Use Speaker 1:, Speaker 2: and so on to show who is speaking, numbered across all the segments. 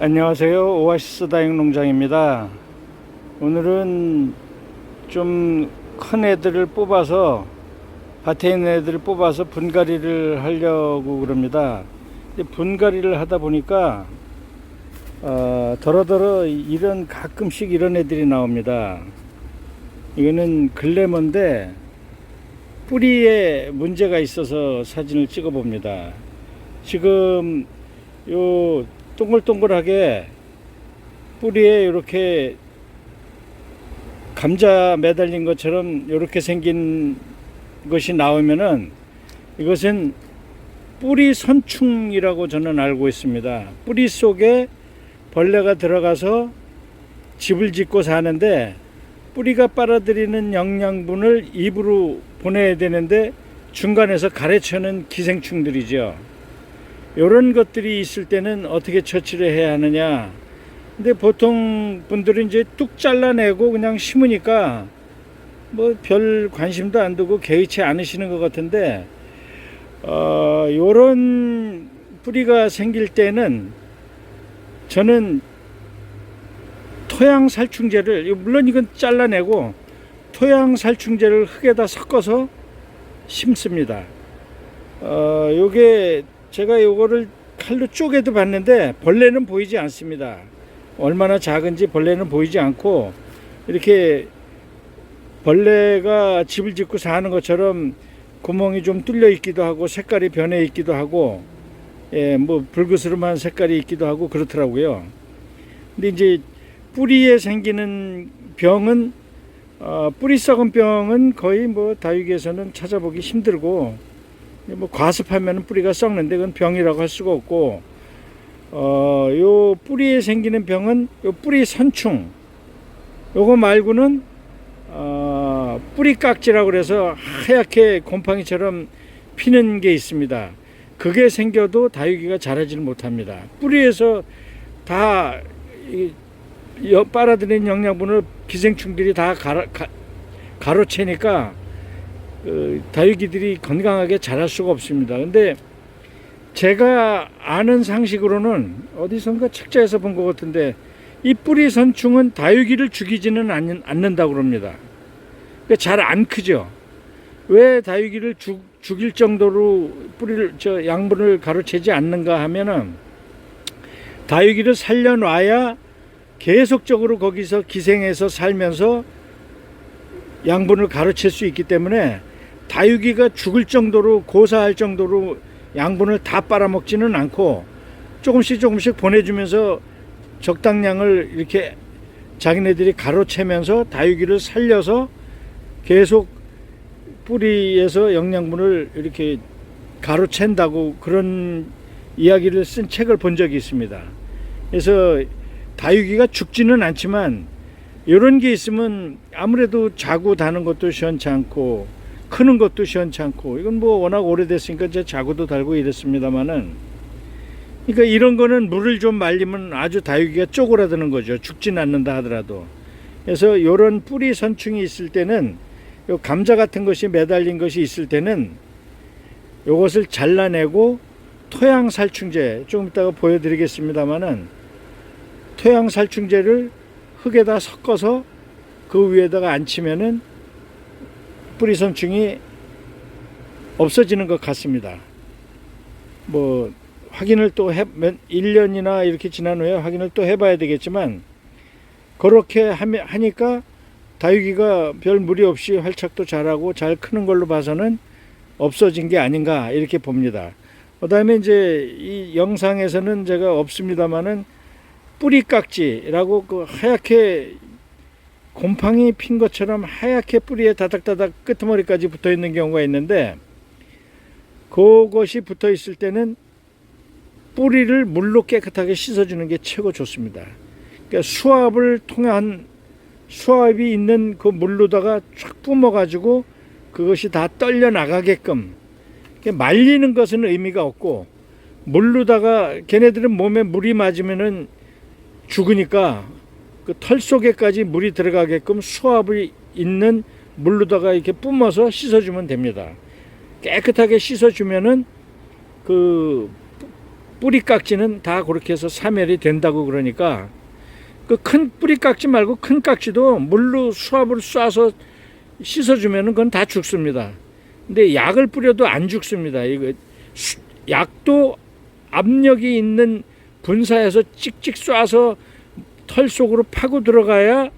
Speaker 1: 안녕하세요. 오아시스 다육 농장입니다. 오늘은 좀 큰 애들을 뽑아서 밭에 있는 애들을 뽑아서 분갈이를 하려고 그럽니다. 분갈이를 하다 보니까 어, 더러더러 이런 가끔씩 이런 애들이 나옵니다. 이거는 글래머인데 뿌리에 문제가 있어서 사진을 찍어 봅니다. 지금 요 동글동글하게 뿌리에 이렇게 감자 매달린 것처럼 이렇게 생긴 것이 나오면은 이것은 뿌리 선충이라고 저는 알고 있습니다. 뿌리 속에 벌레가 들어가서 집을 짓고 사는데 뿌리가 빨아들이는 영양분을 입으로 보내야 되는데 중간에서 가래쳐는 기생충들이죠. 이런 것들이 있을 때는 어떻게 처치를 해야 하느냐. 근데 보통 분들은 이제 뚝 잘라내고 그냥 심으니까 뭐 별 관심도 안 두고 개의치 않으시는 것 같은데, 어, 요런 뿌리가 생길 때는 저는 토양 살충제를, 물론 이건 잘라내고 토양 살충제를 흙에다 섞어서 심습니다. 어, 요게 제가 요거를 칼로 쪼개도 봤는데 벌레는 보이지 않습니다. 얼마나 작은지 벌레는 보이지 않고 이렇게 벌레가 집을 짓고 사는 것처럼 구멍이 좀 뚫려 있기도 하고 색깔이 변해 있기도 하고 예, 뭐 불그스름한 색깔이 있기도 하고 그렇더라고요. 근데 이제 뿌리에 생기는 병은 어, 뿌리 썩은 병은 거의 뭐 다육에서는 찾아보기 힘들고 뭐 과습하면 뿌리가 썩는데 그건 병이라고 할 수가 없고 어, 요 뿌리에 생기는 병은 요 뿌리 선충 요거 말고는 어, 뿌리 깍지라고 그래서 하얗게 곰팡이처럼 피는 게 있습니다. 그게 생겨도 다육이가 자라지를 못합니다. 뿌리에서 다 빨아들인 영양분을 기생충들이 다 가로, 가, 가로채니까 그 다육이들이 건강하게 자랄 수가 없습니다. 근데 제가 아는 상식으로는 어디선가 책자에서 본 것 같은데 이 뿌리 선충은 다육이를 죽이지는 않는, 않는다고 그럽니다. 그러니까 잘 안 크죠. 왜 다육이를 죽, 죽일 정도로 뿌리를 저 양분을 가로채지 않는가 하면은 다육이를 살려놔야 계속적으로 거기서 기생해서 살면서 양분을 가로챌 수 있기 때문에 다육이가 죽을 정도로 고사할 정도로 양분을 다 빨아먹지는 않고 조금씩 조금씩 보내주면서 적당량을 이렇게 자기네들이 가로채면서 다육이를 살려서 계속 뿌리에서 영양분을 이렇게 가로챈다고 그런 이야기를 쓴 책을 본 적이 있습니다. 그래서 다육이가 죽지는 않지만 이런 게 있으면 아무래도 자고 다는 것도 시원치 않고 크는 것도 시원치 않고 이건 뭐 워낙 오래됐으니까 이제 자고도 달고 이랬습니다만은 그러니까 이런 거는 물을 좀 말리면 아주 다육이가 쪼그라드는 거죠. 죽진 않는다 하더라도. 그래서 이런 뿌리 선충이 있을 때는 요 감자 같은 것이 매달린 것이 있을 때는 요것을 잘라내고 토양 살충제 좀 이따가 보여드리겠습니다만은 토양 살충제를 흙에다 섞어서 그 위에다가 앉히면은 뿌리 선충이 없어지는 것 같습니다. 뭐 확인을 또 해, 몇 1년이나 이렇게 지난 후에 확인을 또 해봐야 되겠지만 그렇게 하니까 다육이가 별 무리 없이 활착도 잘하고 잘 크는 걸로 봐서는 없어진 게 아닌가 이렇게 봅니다. 그 다음에 이제 이 영상에서는 제가 없습니다만은 뿌리 깍지라고 그 하얗게 곰팡이 핀 것처럼 하얗게 뿌리에 다닥다닥 끄트머리까지 붙어 있는 경우가 있는데 그것이 붙어 있을 때는 뿌리를 물로 깨끗하게 씻어주는 게 최고 좋습니다. 그러니까 수압을 통한 수압이 있는 그 물로다가 쫙 뿜어가지고 그것이 다 떨려 나가게끔 말리는 것은 의미가 없고 물로다가 걔네들은 몸에 물이 맞으면은 죽으니까 그 털 속에까지 물이 들어가게끔 수압이 있는 물로다가 이렇게 뿜어서 씻어주면 됩니다. 깨끗하게 씻어주면은 그 뿌리 깍지는 다 그렇게 해서 사멸이 된다고 그러니까 그 큰 뿌리 깍지 말고 큰 깍지도 물로 수압을 쏴서 씻어주면은 그건 다 죽습니다. 근데 약을 뿌려도 안 죽습니다. 이거 수- 약도 압력이 있는 분사해서 찍찍 쏴서 털 속으로 파고 들어가야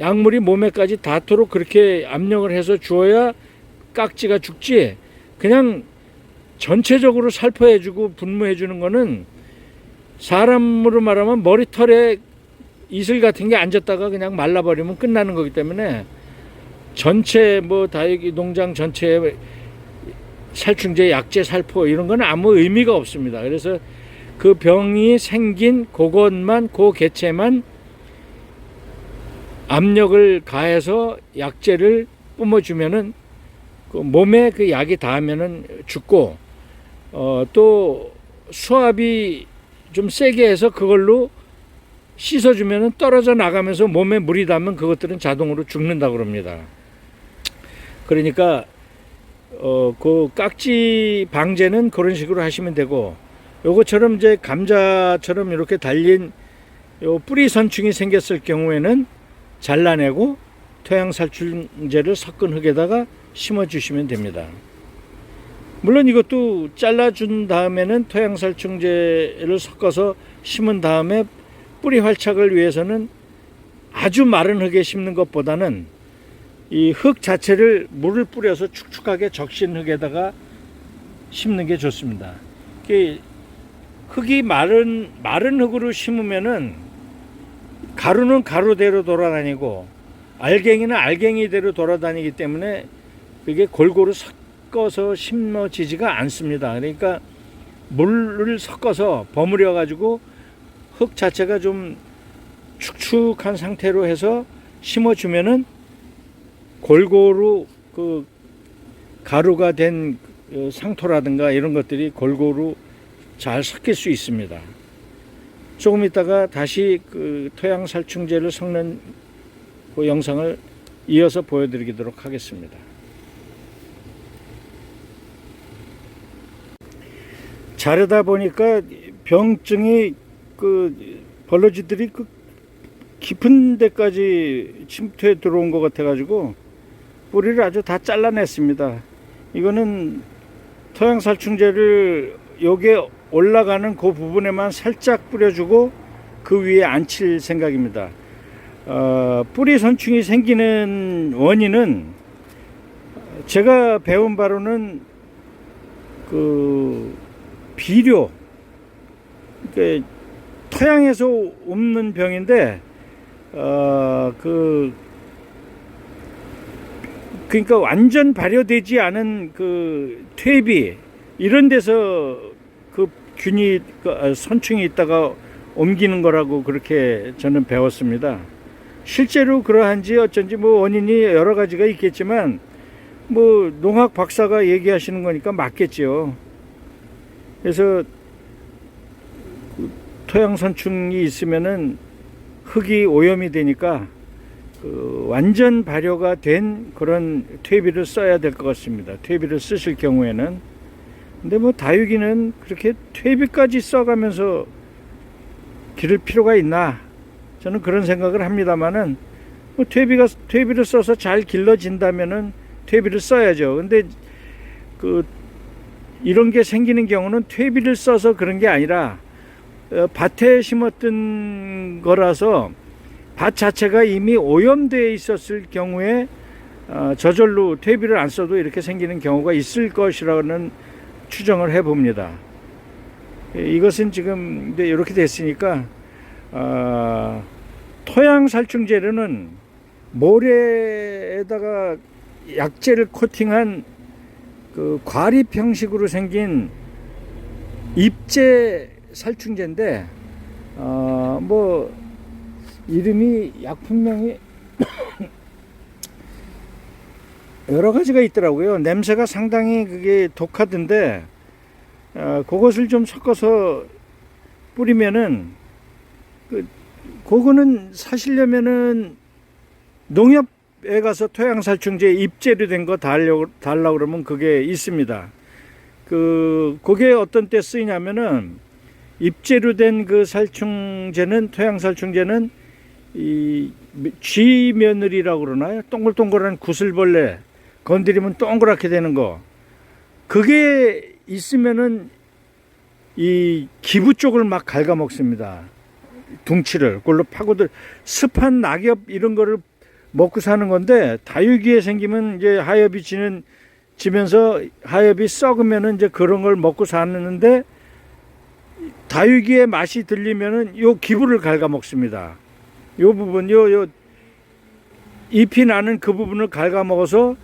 Speaker 1: 약물이 몸에까지 닿도록 그렇게 압력을 해서 주어야 깍지가 죽지. 그냥 전체적으로 살포해주고 분무해주는 거는 사람으로 말하면 머리털에 이슬 같은 게 앉았다가 그냥 말라버리면 끝나는 거기 때문에 전체 뭐 다육이 농장 전체에 살충제, 약제, 살포 이런 건 아무 의미가 없습니다. 그래서 그 병이 생긴 그것만 그 개체만 압력을 가해서 약제를 뿜어주면은 그 몸에 그 약이 닿으면은 죽고 어, 또 수압이 좀 세게 해서 그걸로 씻어주면은 떨어져 나가면서 몸에 물이 닿으면 그것들은 자동으로 죽는다 그럽니다. 그러니까 어, 그 깍지 방제는 그런 식으로 하시면 되고 요거처럼 이제 감자처럼 이렇게 달린 요 뿌리 선충이 생겼을 경우에는 잘라내고 토양 살충제를 섞은 흙에다가 심어 주시면 됩니다. 물론 이것도 잘라준 다음에는 토양 살충제를 섞어서 심은 다음에 뿌리 활착을 위해서는 아주 마른 흙에 심는 것보다는 이 흙 자체를 물을 뿌려서 축축하게 적신 흙에다가 심는 게 좋습니다. 흙이 마른 마른 흙으로 심으면은 가루는 가루대로 돌아다니고 알갱이는 알갱이대로 돌아다니기 때문에 그게 골고루 섞어서 심어지지가 않습니다. 그러니까 물을 섞어서 버무려 가지고 흙 자체가 좀 축축한 상태로 해서 심어주면은 골고루 그 가루가 된 어, 상토라든가 이런 것들이 골고루 잘 섞일 수 있습니다. 조금 있다가 다시 그 토양 살충제를 섞는 그 영상을 이어서 보여드리도록 하겠습니다. 자르다 보니까 병증이 그 벌러지들이 그 깊은 데까지 침투해 들어온 것 같아가지고 뿌리를 아주 다 잘라냈습니다. 이거는 토양살충제를 여기에 올라가는 그 부분에만 살짝 뿌려주고 그 위에 안칠 생각입니다. 어, 뿌리 선충이 생기는 원인은 제가 배운 바로는 그 비료, 그러니까 토양에서 옮는 병인데 어, 그 그러니까 완전 발효되지 않은 그 퇴비 이런 데서 그 균이 그, 아, 선충이 있다가 옮기는 거라고 그렇게 저는 배웠습니다. 실제로 그러한지 어쩐지 뭐 원인이 여러 가지가 있겠지만 뭐 농학 박사가 얘기하시는 거니까 맞겠죠. 그래서 그 토양 선충이 있으면은 흙이 오염이 되니까 그 완전 발효가 된 그런 퇴비를 써야 될 것 같습니다. 퇴비를 쓰실 경우에는 근데 뭐 다육이는 그렇게 퇴비까지 써가면서 기를 필요가 있나 저는 그런 생각을 합니다만은 뭐 퇴비가 퇴비를 써서 잘 길러진다면은 퇴비를 써야죠. 근데 그 이런 게 생기는 경우는 퇴비를 써서 그런 게 아니라 어, 밭에 심었던 거라서 밭 자체가 이미 오염되어 있었을 경우에 어, 저절로 퇴비를 안 써도 이렇게 생기는 경우가 있을 것이라는 추정을 해봅니다. 예, 이것은 지금 이렇게 됐으니까 어, 토양 살충제로는 모래에다가 약재를 코팅한 그 과립 형식으로 생긴 입제 살충제인데 어, 뭐 이름이 약품명이 여러 가지가 있더라고요. 냄새가 상당히 그게 독하던데 어, 그것을 좀 섞어서 뿌리면은 그 그거는 사시려면은 농협에 가서 토양살충제 입재로 된거 달라고 달라고 그러면 그게 있습니다. 그 그게 어떤 때 쓰이냐면은 입재로 된그 살충제는 토양 살충제는 이 쥐 며느리라고 그러나요? 동글동글한 구슬벌레 건드리면 동그랗게 되는 거. 그게 있으면은 이 기부 쪽을 막 갉아먹습니다. 둥치를 그걸로 파고들 습한 낙엽 이런 거를 먹고 사는 건데 다육이에 생기면 이제 하엽이 지는 지면서 하엽이 썩으면은 이제 그런 걸 먹고 사는데 다육이의 맛이 들리면은 요 기부를 갉아먹습니다. 요 부분 요 요 잎이 나는 그 부분을 갉아먹어서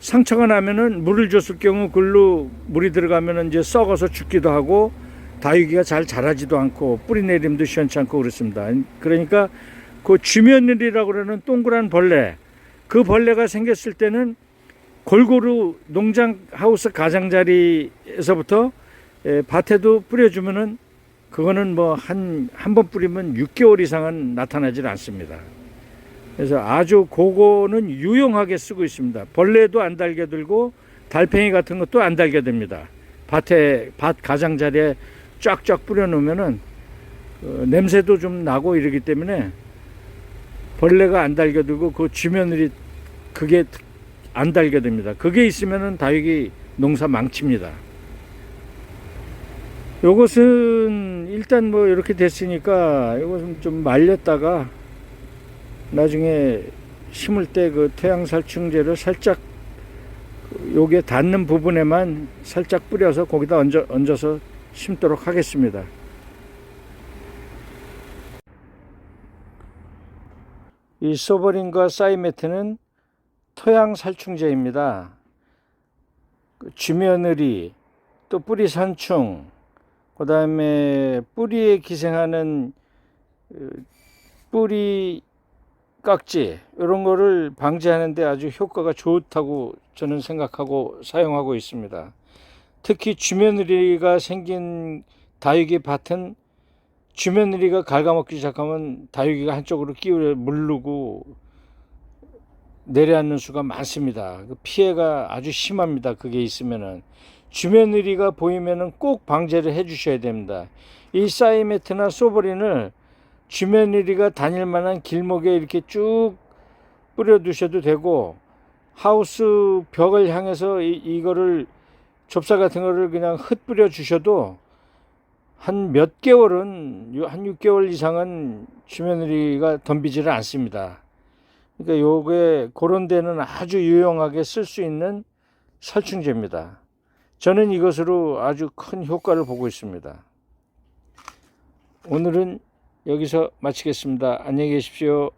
Speaker 1: 상처가 나면은 물을 줬을 경우 글로 물이 들어가면은 이제 썩어서 죽기도 하고 다육이가 잘 자라지도 않고 뿌리 내림도 시원치 않고 그렇습니다. 그러니까 그 쥐며느리라고 그러는 동그란 벌레 그 벌레가 생겼을 때는 골고루 농장 하우스 가장자리에서부터 에, 밭에도 뿌려주면은 그거는 뭐 한 한 번 뿌리면 6개월 이상은 나타나질 않습니다. 그래서 아주 그거는 유용하게 쓰고 있습니다. 벌레도 안 달게 들고 달팽이 같은 것도 안 달게 됩니다. 밭에 밭 가장자리에 쫙쫙 뿌려 놓으면은 어, 냄새도 좀 나고 이러기 때문에 벌레가 안 달게 들고 그 쥐며느리 그게 안 달게 됩니다. 그게 있으면은 다육이 농사 망칩니다. 요것은 일단 뭐 이렇게 됐으니까 이것은 좀 말렸다가 나중에 심을 때그 태양살충제를 살짝 그 요게 닿는 부분에만 살짝 뿌려서 거기다 얹어, 얹어서 심도록 하겠습니다. 이 소버린과 사이메트는 토양 살충제입니다. 그 쥐며느리, 또 뿌리 산충, 그 다음에 뿌리에 기생하는 어, 뿌리 깍지 이런 거를 방지하는데 아주 효과가 좋다고 저는 생각하고 사용하고 있습니다. 특히 쥐며느리가 생긴 다육이 밭은 쥐며느리가 갉아먹기 시작하면 다육이가 한쪽으로 끼우려 물르고 내려앉는 수가 많습니다. 그 피해가 아주 심합니다. 그게 있으면은 쥐며느리가 보이면은 꼭 방제를 해 주셔야 됩니다. 이 사이메트나 소버린을 쥐며느리가 다닐 만한 길목에 이렇게 쭉 뿌려 두셔도 되고 하우스 벽을 향해서 이, 이거를 좁쌀 같은 거를 그냥 흩뿌려 주셔도 한 몇 개월은 요- 한 6개월 이상은 쥐며느리가 덤비지를 않습니다. 그러니까 요게 그런 데는 아주 유용하게 쓸 수 있는 살충제입니다. 저는 이것으로 아주 큰 효과를 보고 있습니다. 오늘은 여기서 마치겠습니다. 안녕히 계십시오.